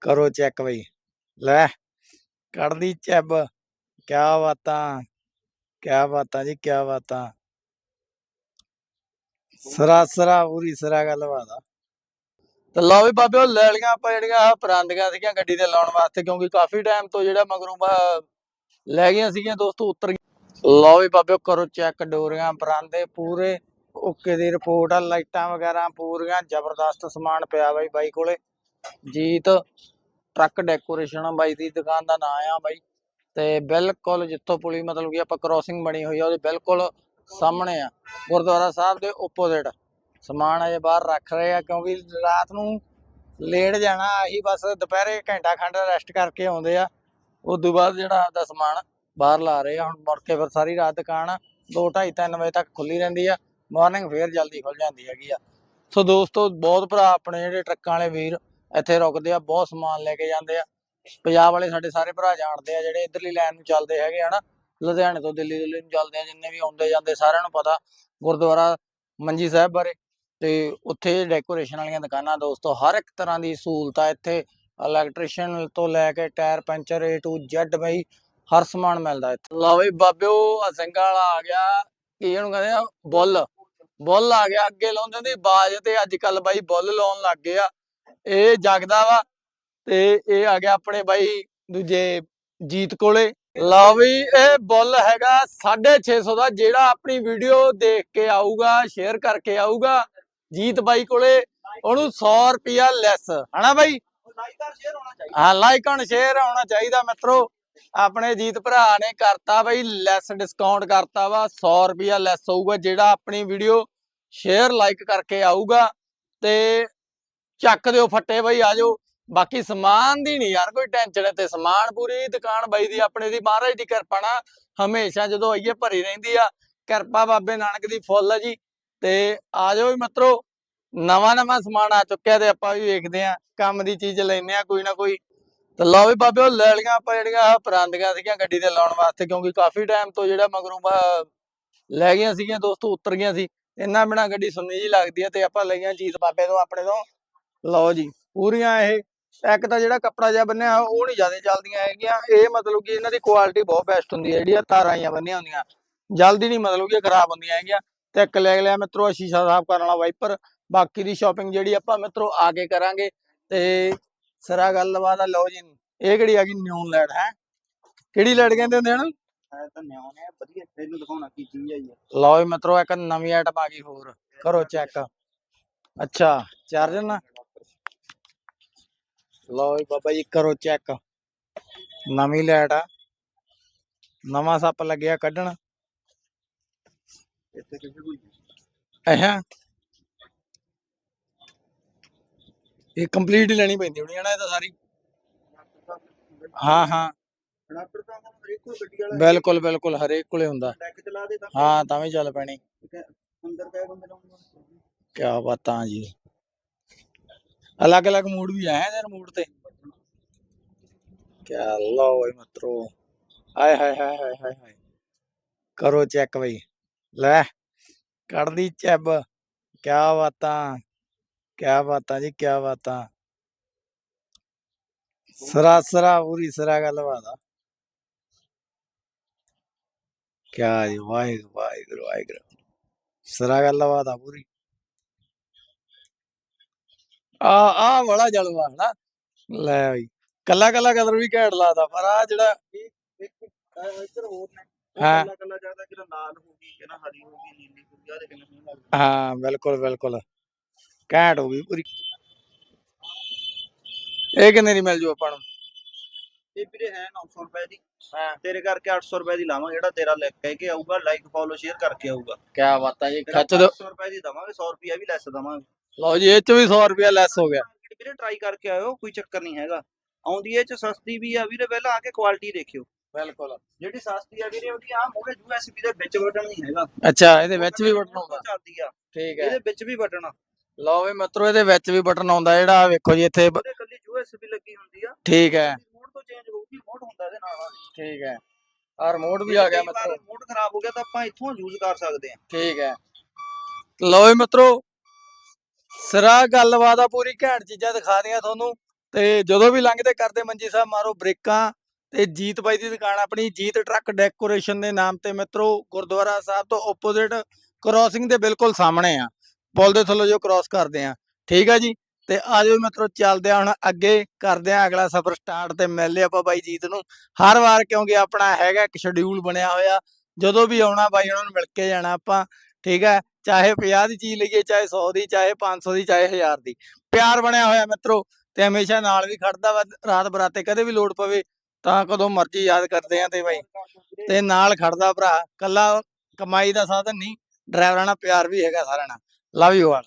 ਕਰੋ ਚੈੱਕ ਬਈ। ਲੈ, ਕੱਢਦੀ ਚੱਬ। ਕਿਆ ਬਾਤਾਂ ਕਿਆ ਬਾਤਾਂ ਜੀ, ਕਿਆ ਬਾਤਾਂ। ਸਰਾ ਸਰਾ, ਪੂਰੀ ਸਰਾ ਗੱਲਬਾਤ ਆ। ਤੇ ਲਓ ਵੀ ਬਾਬਿਓ ਲੈ ਲਈਆਂ ਆਪਾਂ ਜਿਹੜੀਆਂ ਪਰਾਂਦੀਆਂ ਸੀਗੀਆਂ ਗੱਡੀ ਤੇ ਲਾਉਣ ਵਾਸਤੇ, ਕਿਉਂਕਿ ਕਾਫੀ ਟਾਈਮ ਤੋਂ ਜਿਹੜਾ ਮਗਰੋਂ ਲੈ ਗਈਆਂ ਸੀਗੀਆਂ ਦੋਸਤੋ, ਉਤਰ ਗਈਆਂ। ਲਓ ਵੀ ਬਾਬਿਓ, ਕਰੋ ਚੈੱਕ ਡੋਰੀਆਂ, ਪਰਾਂਦੇ ਪੂਰੇ। ਓਕੇ ਦੀ ਰਿਪੋਰਟ ਆ, ਲਾਈਟਾਂ ਵਗੈਰਾ ਪੂਰੀਆਂ, ਜ਼ਬਰਦਸਤ ਸਮਾਨ ਪਿਆ ਬਾਈ ਬਾਈ ਕੋਲੇ। ਜੀਤ, ਟਰੱਕ ਡੈਕੋਰੇਸ਼ਨ ਆ ਬਾਈ ਦੀ, ਦੁਕਾਨ ਦਾ ਨਾਂ ਆ ਬਾਈ। ਤੇ ਬਿਲਕੁਲ ਜਿੱਥੋਂ ਪੁਲੀ ਮਤਲਬ ਕਿ ਆਪਾਂ ਕ੍ਰੋਸਿੰਗ ਬਣੀ ਹੋਈ ਆ, ਉਹਦੇ ਬਿਲਕੁਲ ਸਾਹਮਣੇ ਆ, ਗੁਰਦੁਆਰਾ ਸਾਹਿਬ ਦੇ ਆਪੋਜ਼ਿਟ ਸਮਾਨ ਅਜੇ ਬਾਹਰ ਰੱਖ ਰਹੇ ਆ, ਕਿਉਂਕਿ ਰਾਤ ਨੂੰ ਲੇਟ ਜਾਣਾ, ਆਹੀ ਬਸ ਦੁਪਹਿਰੇ ਘੰਟਾ ਖੰਡ ਰੈਸਟ ਕਰਕੇ ਆਉਂਦੇ ਆ। ਉਸ ਤੋਂ ਬਾਅਦ ਜਿਹੜਾ ਆਪਦਾ ਸਮਾਨ ਬਾਹਰ ਲਾ ਰਹੇ ਆ, ਹੁਣ ਮੁੜ ਕੇ ਫਿਰ ਸਾਰੀ ਰਾਤ ਦੁਕਾਨ 2 2:30 3 ਵਜੇ ਤੱਕ ਖੁੱਲੀ ਰਹਿੰਦੀ ਆ ਮਾਰਨਿੰਗ ਫੇਰ ਜਲਦੀ ਖੁੱਲ ਜਾਂਦੀ ਹੈਗੀ ਆ। ਸੋ ਦੋਸਤੋ, ਬਹੁਤ ਭਰਾ ਆਪਣੇ ਜਿਹੜੇ ਟਰੱਕਾਂ ਵਾਲੇ ਵੀਰ ਇੱਥੇ ਰੁਕਦੇ ਆ, ਬਹੁਤ ਸਮਾਨ ਲੈ ਕੇ ਜਾਂਦੇ ਆ। ਪੰਜਾਬ ਵਾਲੇ ਸਾਡੇ ਸਾਰੇ ਭਰਾ ਜਾਣਦੇ ਆ, ਜਿਹੜੇ ਇਧਰਲੀ ਲਾਈਨ ਨੂੰ ਚੱਲਦੇ ਹੈਗੇ ਹਨਾ ਲੁਧਿਆਣੇ ਤੋਂ ਦਿੱਲੀ ਦਿੱਲੀ ਨੂੰ ਚੱਲਦੇ ਆ, ਜਿੰਨੇ ਵੀ ਆਉਂਦੇ ਜਾਂਦੇ ਸਾਰਿਆਂ ਨੂੰ ਪਤਾ, ਗੁਰਦੁਆਰਾ ਮੰਜੀ ਸਾਹਿਬ ਬਾਰੇ। ਤੇ ਉੱਥੇ ਡੈਕੋਰੇਸ਼ਨ ਵਾਲੀਆਂ ਦੁਕਾਨਾਂ ਦੋਸਤੋ, ਹਰ ਇੱਕ ਤਰ੍ਹਾਂ ਦੀ ਸਹੂਲਤ ਇੱਥੇ। ਇਲੈਕਟ੍ਰੀਸ਼ੀਅਨ ਤੋਂ ਲੈ ਕੇ tyre puncture A to Z ਬਈ, ਹਰ ਸਮਾਨ ਮਿਲਦਾ ਇੱਥੇ। ਲਓ ਵੀ ਬਾਬਿਓ ਆ ਵਾਲਾ ਆ ਗਿਆ, ਕੀ ਇਹਨੂੰ ਕਹਿੰਦੇ ਆ? ਬੁੱਲ। ਬੁੱਲ ਆ ਗਿਆ, ਅੱਗੇ ਲਾਉਂਦੇ ਹੁੰਦੇ ਬਾਜ ਤੇ, ਅੱਜ ਕੱਲ ਬਾਈ ਬੁੱਲ ਲਾਉਣ ਲੱਗ ਗਏ ਆ। ਇਹ ਜਗਦਾ ਵਾ ਤੇ ਇਹ ਆ ਗਿਆ ਆਪਣੇ ਬਾਈ ਦੂਜੇ ਜੀਤ ਕੋਲੇ। ਲਓ ਵੀ, ਇਹ ਬੁੱਲ ਹੈਗਾ 650 ਦਾ, ਜਿਹੜਾ ਆਪਣੀ ਵੀਡੀਓ ਦੇਖ ਕੇ ਆਊਗਾ, ਸ਼ੇਅਰ ਕਰਕੇ ਆਊਗਾ ਜੀਤ ਬਾਈ ਕੋਲੇ, ਉਹਨੂੰ 100 ਰੁਪਿਆ ਲੈਸ। ਹਨਾ ਬਾਈ? ਹਾਂ ਲਾਈਕ ਔਨ ਸ਼ੇਅਰ ਹੋਣਾ ਚਾਹੀਦਾ ਮਿੱਤਰੋ। ਆਪਣੇ ਜੀਤ ਭਰਾ ਨੇ ਕਰਤਾ ਬਈ ਲੈਸ ਡਿਸਕਾਊਂਟ ਕਰਤਾ ਵਾ 100 ਰੁਪਿਆ ਲੈਸ ਹੋਊਗਾ, ਜਿਹੜਾ ਆਪਣੀ ਵੀਡੀਓ ਸ਼ੇਅਰ ਲਾਈਕ ਕਰਕੇ ਆਊਗਾ। ਤੇ ਚੱਕ ਦਿਓ ਫੱਟੇ ਬਈ ਆਜੋ ਬਾਕੀ ਸਮਾਨ ਦੀ ਨਹੀਂ ਯਾਰ, ਕੋਈ ਟੈਨਸ਼ਨ ਤੇ ਸਮਾਨ ਪੂਰੀ ਦੁਕਾਨ ਬਾਈ ਦੀ, ਆਪਣੇ ਦੀ, ਮਹਾਰਾਜ ਦੀ ਕਿਰਪਾ ਨਾ ਹਮੇਸ਼ਾ ਜਦੋਂ ਆਈਏ ਭਰੀ ਰਹਿੰਦੀ ਆ। ਕਿਰਪਾ ਬਾਬੇ ਨਾਨਕ ਦੀ ਫੁੱਲ ਆ ਜੀ। ਤੇ ਆਜੋ ਵੀ ਮਿੱਤਰੋ, ਨਵਾਂ ਨਵਾਂ ਸਮਾਨ ਆ ਚੁੱਕਿਆ ਤੇ ਆਪਾਂ ਵੀ ਵੇਖਦੇ ਆ, ਕੰਮ ਦੀ ਚੀਜ਼ ਲੈਨੇ ਆ ਕੋਈ ਨਾ ਕੋਈ। ਤੇ ਲਓ ਵੀ ਬਾਬੇ, ਉਹ ਲੈ ਲਈਆਂ ਆਪਾਂ ਜਿਹੜੀਆਂ ਪਰਾਂਦੀਆਂ ਸੀਗੀਆਂ ਗੱਡੀ ਤੇ ਲਾਉਣ ਵਾਸਤੇ, ਕਿਉਂਕਿ ਕਾਫੀ ਟਾਈਮ ਤੋਂ ਜਿਹੜਾ ਮਗਰੋਂ ਲੈ ਗਈਆਂ ਸੀਗੀਆਂ, ਦੋਸਤੋ, ਉਤਰ ਗਈਆਂ ਸੀ। ਇੰਨਾ ਬਿਨਾ ਗੱਡੀ ਸੁੰਨੀ ਜੀ ਲੱਗਦੀ ਆ ਤੇ ਆਪਾਂ ਲਈਆਂ ਜੀਤ ਬਾਬੇ ਤੋਂ, ਆਪਣੇ ਤੋਂ। ਲਓ ਜੀ ਪੂਰੀਆਂ ਇਹ ਇੱਕ ਤਾਂ ਜਿਹੜਾ ਕੱਪੜਾ ਜਿਹਾ ਬੰਨਿਆ ਉਹ ਨਹੀਂ ਜ਼ਿਆਦਾ ਚੱਲਦੀਆਂ ਹੈਗੀਆਂ। ਇਹ ਮਤਲਬ ਕਿ ਇਹਨਾਂ ਦੀ ਕੁਆਲਿਟੀ ਬਹੁਤ ਬੈਸਟ ਹੁੰਦੀ ਹੈ ਜਿਹੜੀਆਂ ਤਾਰਾਂ ਆਈਆਂ ਬੰਨੀਆਂ ਹੁੰਦੀਆਂ। ਜਲਦੀ ਨਹੀਂ ਮਤਲਬ ਕਿ ਖਰਾਬ ਹੁੰਦੀਆਂ ਹੈਗੀਆਂ। ਤੇ ਇੱਕ ਲੈ ਲਿਆ ਮਿੱਤਰੋ ਸ਼ੀਸ਼ਾ ਸਾਫ਼ ਕਰਨ ਵਾਲਾ ਵਾਈਪਰ ਬਾਕੀ ਦੀ ਸ਼ਾਪਿੰਗ ਜਿਹੜੀ ਆਪਾਂ ਮਿੱਤਰੋ ਆ ਕੇ ਕਰਾਂਗੇ। ਤੇ ਸਰਾ ਗੱਲਬਾਤ ਆ ਲਓ ਜੀ ਇਹ ਕਿਹੜੀ ਆ ਗਈ? ਨਿਊਨ ਲੈਟ ਹੈ? ਕਿਹੜੀ ਲੈਟ ਕਹਿੰਦੇ ਹੁੰਦੇ ਹਨ ਹੈ ਹੈ ਲਓ ਜੀ ਮਿੱਤਰੋ ਇੱਕ ਨਵੀਂ ਆਈਟਮ ਆ ਗਈ ਹੋਰ। ਕਰੋ ਚੈੱਕ ਅੱਛਾ ਚਾਰਜਰ ਨਾ? ਲਓ ਜੀ ਬਾਬਾ ਜੀ, ਕਰੋ ਚੈੱਕ ਨਵੀਂ ਲਾਈਟ ਆ। ਨਵਾਂ ਸੱਪ ਲੱਗਿਆ ਕੱਢਣ। ਇੱਥੇ ਕਿਸੇ ਕੋਈ ਅਹਾਂ। ਇਹ ਕੰਪਲੀਟ ਲੈਣੀ ਪੈਂਦੀ ਹੋਣੀ ਹੈ ਇਹ ਤਾਂ ਸਾਰੀ। ਹਾਂ ਹਾਂ। ਕਨੈਕਟਰ ਤਾਂ ਹਰੇਕ ਕੋਲ ਗੱਡੀ ਵਾਲਾ ਬਿਲਕੁਲ ਬਿਲਕੁਲ, ਹਰੇਕ ਕੋਲੇ ਹੁੰਦਾ। ਟੈਕ ਚਲਾ ਦੇ ਤਾਂ ਹਾਂ, ਤਾਂ ਵੀ ਚੱਲ ਪੈਣੀ। ਅੰਦਰ ਕਹੇ ਬੰਦੇ ਨੂੰ ਕਿਆ ਬਾਤਾਂ ਜੀ। ਅਲੱਗ ਅਲੱਗ ਮੂਡ ਵੀ ਆਏ ਨੇ ਮੂਡ ਤੇ। ਕਿਆ ਲਓ ਓਏ ਮਤਰੋ। ਆਏ ਹਾਏ ਹਾਏ ਹਾਏ ਹਾਏ ਹਾਏ। ਕਰੋ ਚੈੱਕ ਬਈ। ਲੈ, ਕੱਢਦੀ ਚੱਬ। ਕਿਆ ਬਾਤਾਂ ਕਿਆ ਬਾਤਾਂ ਜੀ, ਕਿਆ ਬਾਤਾਂ। ਸਰਾ ਸਰਾ, ਪੂਰੀ ਸਰਾ ਗੱਲਬਾਤ ਆ। ਕਿਆ ਜੀ, ਵਾਹਿਗੁਰੂ ਵਾਹਿਗੁਰੂ ਵਾਹਿਗੁਰੂ। ਸਰਾ ਗੱਲਬਾਤ ਆ ਪੂਰੀ। ਆ ਆ ਬੜਾ ਜਲਵਾ ਨਾ ਲੈ ਬਈ ਕੱਲਾ ਕੱਲਾ ਕਦਰ ਵੀ ਘੈਂਟ ਲਾਦਾ ਪਰ ਆ ਜਿਹੜਾ ਇੱਧਰ ਹੋਰ ਨੇ। ਹਾਂ। ਕੱਲਾ ਕੱਲਾ ਜ਼ਿਆਦਾ ਕਿ ਲਾਲ ਹੋ ਗਈ ਕਿ ਨਾ ਹਰੀ ਹੋ ਗਈ ਨੀਲੀ ਹੋ ਗਈ ਆ ਦੇਖ ਹਾਂ ਬਿਲਕੁਲ ਬਿਲਕੁਲ। ਘੈਂਟ ਹੋ ਗਈ ਪੂਰੀ। ਇਹ ਕਿੰਨੇ ਦੀ ਮਿਲ ਜੂ ਆਪਾਂ ਨੂੰ? ਇਹ ਵੀਰੇ ਹੈ 900 ਰੁਪਏ ਦੀ। ਹਾਂ ਤੇਰੇ ਕਰਕੇ 800 ਰੁਪਏ ਦੀ ਲਾਵਾਂ ਜਿਹੜਾ ਤੇਰਾ ਲੈ ਕਹਿ ਕੇ ਆਊਗਾ ਲਾਈਕ ਫੋਲੋ ਸ਼ੇਅਰ ਕਰਕੇ ਆਊਗਾ। ਕਿਆ ਬਾਤਾਂ ਜੀ ਤੇਰਾ ਖੱਚ ਦੋ। 800 ਰੁਪਏ ਦੀ ਦਵਾਂਗੇ 100 ਰੁਪਿਆ ਵੀ ਲੈਸ ਦਵਾਂਗੇ। ਲਓ ਜੀ ਇਹ ਚ ਵੀ 100 ਰੁਪਿਆ ਲੈਸ ਹੋ ਗਿਆ। ਵੀਰੇ ਟਰਾਈ ਕਰਕੇ ਆਇਓ ਕੋਈ ਚੱਕਰ ਨਹੀਂ ਹੈਗਾ। ਆਉਂਦੀ ਇਹ ਚ ਸਸਤੀ ਵੀ ਆ ਵੀਰੇ ਪਹਿਲਾਂ ਆ ਕੇ ਕੁਆਲਿਟੀ ਦੇਖਿਓ। ਬਿਲਕੁਲ। ਜਿਹੜੀ ਸਸਤੀ ਆ ਵੀਰੇ ਉਹਦੀ ਆ ਮੋੜੇ ਯੂਐਸਬੀ ਦੇ ਵਿੱਚ ਬਟਨ ਨਹੀਂ ਹੈਗਾ। ਅੱਛਾ ਇਹਦੇ ਵਿੱਚ ਵੀ ਬਟਨ ਆਉਂਦਾ। ਚੱਲਦੀ ਆ। ਠੀਕ ਹੈ। ਇਹਦੇ ਵਿੱਚ ਵੀ ਬਟਨ ਆ। ਲਓ ਵੀ ਮਿੱਤਰੋ ਇਹਦੇ ਵਿੱਚ ਵੀ ਬਟਨ ਆਉਂਦਾ ਜਿਹੜਾ ਵੇਖੋ ਜੀ ਇੱਥੇ ਕੱਲੀ ਯੂਐਸਬੀ ਲੱਗੀ ਹੁੰਦੀ ਆ। ਠੀਕ ਹੈ। ਮੋਡ ਤੋਂ ਚੇਂਜ ਹੋਊਗੀ ਮੋਡ ਹੁੰਦਾ ਇਹਦੇ ਨਾਲ ਠੀਕ ਹੈ। ਆ ਰਿਮੋਟ ਵੀ ਆ ਗਿਆ ਮਿੱਤਰੋ। ਮੋਡ ਖਰਾਬ ਹੋ ਗਿਆ ਤਾਂ ਆਪਾਂ ਇੱਥੋਂ ਯੂਜ਼ ਕਰ ਸਕਦੇ ਆ ਠੀਕ ਹੈ। ਲਓ ਵੀ ਮਿੱਤਰੋ ਸਰਾ ਗੱਲਬਾਤ ਆ ਪੂਰੀ ਘੈਂਟ ਚੀਜ਼ਾਂ ਦਿਖਾ ਦੀਆਂ ਤੁਹਾਨੂੰ। ਤੇ ਜਦੋਂ ਵੀ ਲੰਘਦੇ ਕਰਦੇ ਮੰਜੀ ਸਾਹਿਬ ਮਾਰੋ ਬ੍ਰੇਕਾਂ। ਤੇ ਜੀਤ ਬਾਈ ਦੀ ਦੁਕਾਨ ਆਪਣੀ, ਜੀਤ ਟਰੱਕ ਡੈਕੋਰੇਸ਼ਨ ਦੇ ਨਾਮ ਤੇ ਮਿੱਤਰੋ, ਗੁਰਦੁਆਰਾ ਸਾਹਿਬ ਤੋਂ ਆਪੋਜ਼ਿਟ ਕ੍ਰਾਸਿੰਗ ਦੇ ਬਿਲਕੁਲ ਸਾਹਮਣੇ ਆ। ਪੁਲ ਦੇ ਥੱਲੋਂ ਜੋ ਕ੍ਰਾਸ ਕਰਦੇ ਆ। ਠੀਕ ਆ ਜੀ? ਤੇ ਆਜੋ ਮਿੱਤਰੋ, ਚੱਲਦੇ ਆ ਹੁਣ ਅੱਗੇ, ਕਰਦੇ ਆ ਅਗਲਾ ਸਫ਼ਰ ਸਟਾਰਟ ਤੇ ਮਿਲਦੇ ਆਪਾਂ ਬਾਈ ਜੀਤ ਨੂੰ। ਹਰ ਵਾਰ ਕਿਉਂਕਿ ਆਪਣਾ ਹੈਗਾ ਇੱਕ ਸ਼ਡਿਊਲ ਬਣਿਆ ਹੋਇਆ। ਜਦੋਂ ਵੀ ਆਉਣਾ ਬਾਈ ਉਹਨਾਂ ਨੂੰ ਮਿਲ ਕੇ ਜਾਣਾ ਆਪਾਂ। ਠੀਕ ਹੈ, ਚਾਹੇ 50 ਦੀ ਚੀਜ਼ ਲਈਏ, ਚਾਹੇ 100 ਦੀ, ਚਾਹੇ 500 ਦੀ, ਚਾਹੇ 1000 ਦੀ। ਪਿਆਰ ਬਣਿਆ ਹੋਇਆ ਮਿੱਤਰੋ, ਤੇ ਹਮੇਸ਼ਾ ਨਾਲ ਵੀ ਖੜਦਾ ਵਾ, ਰਾਤ ਬਰਾਤੇ ਕਦੇ ਵੀ ਲੋੜ ਪਵੇ, ਤਾਂ ਕਦੋਂ ਮਰਜ਼ੀ ਯਾਦ ਕਰਦੇ ਆ ਤੇ ਬਾਈ। ਤੇ ਨਾਲ ਖੜਦਾ ਭਰਾ, ਕੱਲਾ ਕਮਾਈ ਦਾ ਸਾਧਨ ਨਹੀਂ, ਡਰਾਈਵਰਾਂ ਨਾਲ ਪਿਆਰ ਵੀ ਹੈਗਾ ਸਾਰਿਆਂ ਨਾਲ। Love you all